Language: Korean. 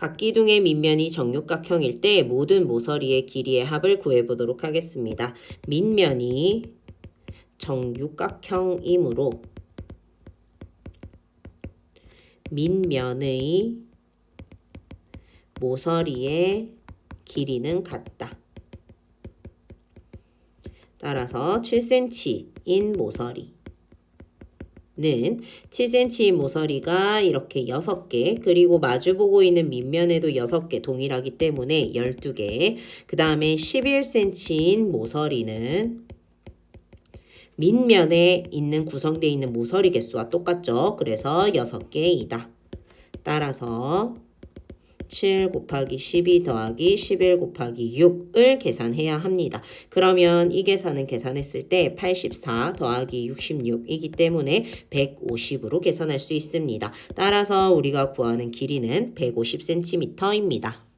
각 기둥의 밑면이 정육각형일 때 모든 모서리의 길이의 합을 구해보도록 하겠습니다. 밑면이 정육각형이므로 밑면의 모서리의 길이는 같다. 따라서 7cm인 모서리 는 7cm인 모서리가 이렇게 6개 그리고 마주보고 있는 밑면에도 6개 동일하기 때문에 12개 그 다음에 11cm인 모서리는 밑면에 있는 구성되어 있는 모서리 개수와 똑같죠. 그래서 6개이다. 따라서 7 곱하기 12 더하기 11 곱하기 6을 계산해야 합니다. 그러면 이 계산은 계산했을 때 84 더하기 66이기 때문에 150으로 계산할 수 있습니다. 따라서 우리가 구하는 길이는 150cm입니다.